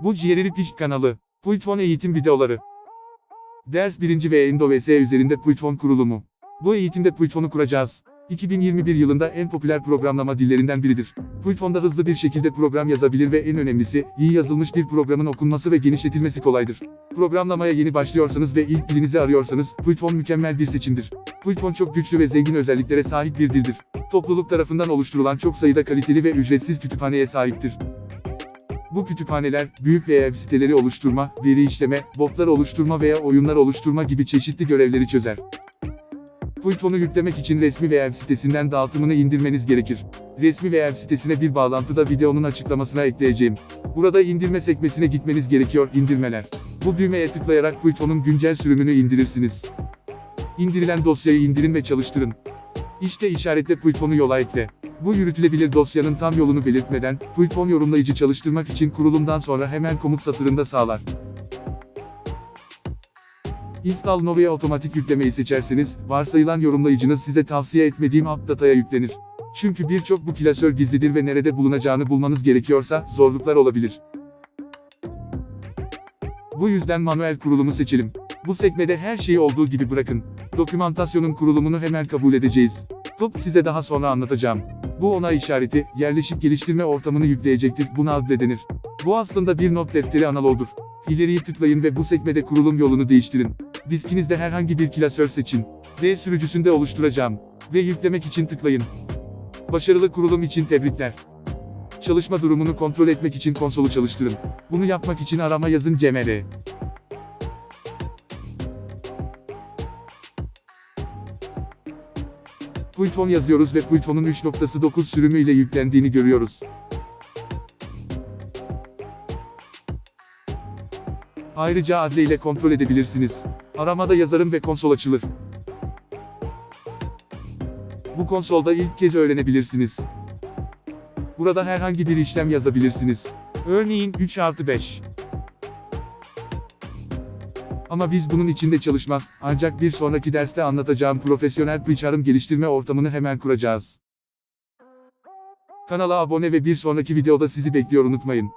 Bu Ciğerleri Piş kanalı. Python eğitim videoları. Ders 1. ve EndoVS üzerinde Python kurulumu. Bu eğitimde Python'u kuracağız. 2021 yılında en popüler programlama dillerinden biridir. Python'da hızlı bir şekilde program yazabilir ve en önemlisi, iyi yazılmış bir programın okunması ve genişletilmesi kolaydır. Programlamaya yeni başlıyorsanız ve ilk dilinizi arıyorsanız, Python mükemmel bir seçimdir. Python çok güçlü ve zengin özelliklere sahip bir dildir. Topluluk tarafından oluşturulan çok sayıda kaliteli ve ücretsiz kütüphaneye sahiptir. Bu kütüphaneler, büyük web siteleri oluşturma, veri işleme, botlar oluşturma veya oyunlar oluşturma gibi çeşitli görevleri çözer. Python'u yüklemek için resmi web sitesinden dağıtımını indirmeniz gerekir. Resmi web sitesine bir bağlantıda videonun açıklamasına ekleyeceğim. Burada indirme sekmesine gitmeniz gerekiyor, indirmeler. Bu düğmeye tıklayarak Python'un güncel sürümünü indirirsiniz. İndirilen dosyayı indirin ve çalıştırın. İşte işaretle Python'u yola ekle. Bu yürütülebilir dosyanın tam yolunu belirtmeden, Python yorumlayıcı çalıştırmak için kurulumdan sonra hemen komut satırında sağlar. Install Nova'ya otomatik yüklemeyi seçerseniz, varsayılan yorumlayıcınız size tavsiye etmediğim AppData'ya yüklenir. Çünkü birçok bu klasör gizlidir ve nerede bulunacağını bulmanız gerekiyorsa, zorluklar olabilir. Bu yüzden manuel kurulumu seçelim. Bu sekmede her şeyi olduğu gibi bırakın. Dokümantasyonun kurulumunu hemen kabul edeceğiz. Top size daha sonra anlatacağım. Bu onay işareti, yerleşik geliştirme ortamını yükleyecektir, buna adle denir. Bu aslında bir not defteri analoğudur. İleriyi tıklayın ve bu sekmede kurulum yolunu değiştirin. Diskinizde herhangi bir klasör seçin. D sürücüsünde oluşturacağım. Ve yüklemek için tıklayın. Başarılı kurulum için tebrikler. Çalışma durumunu kontrol etmek için konsolu çalıştırın. Bunu yapmak için arama yazın cmr. Python yazıyoruz ve Python'un 3.9 sürümü ile yüklendiğini görüyoruz. Ayrıca adle ile kontrol edebilirsiniz. Aramada yazarım ve konsol açılır. Bu konsolda ilk kez öğrenebilirsiniz. Burada herhangi bir işlem yazabilirsiniz. Örneğin 3 artı 5. Ama biz bunun içinde çalışmaz, ancak bir sonraki derste anlatacağım profesyonel Pycharm geliştirme ortamını hemen kuracağız. Kanala abone ve bir sonraki videoda sizi bekliyor unutmayın.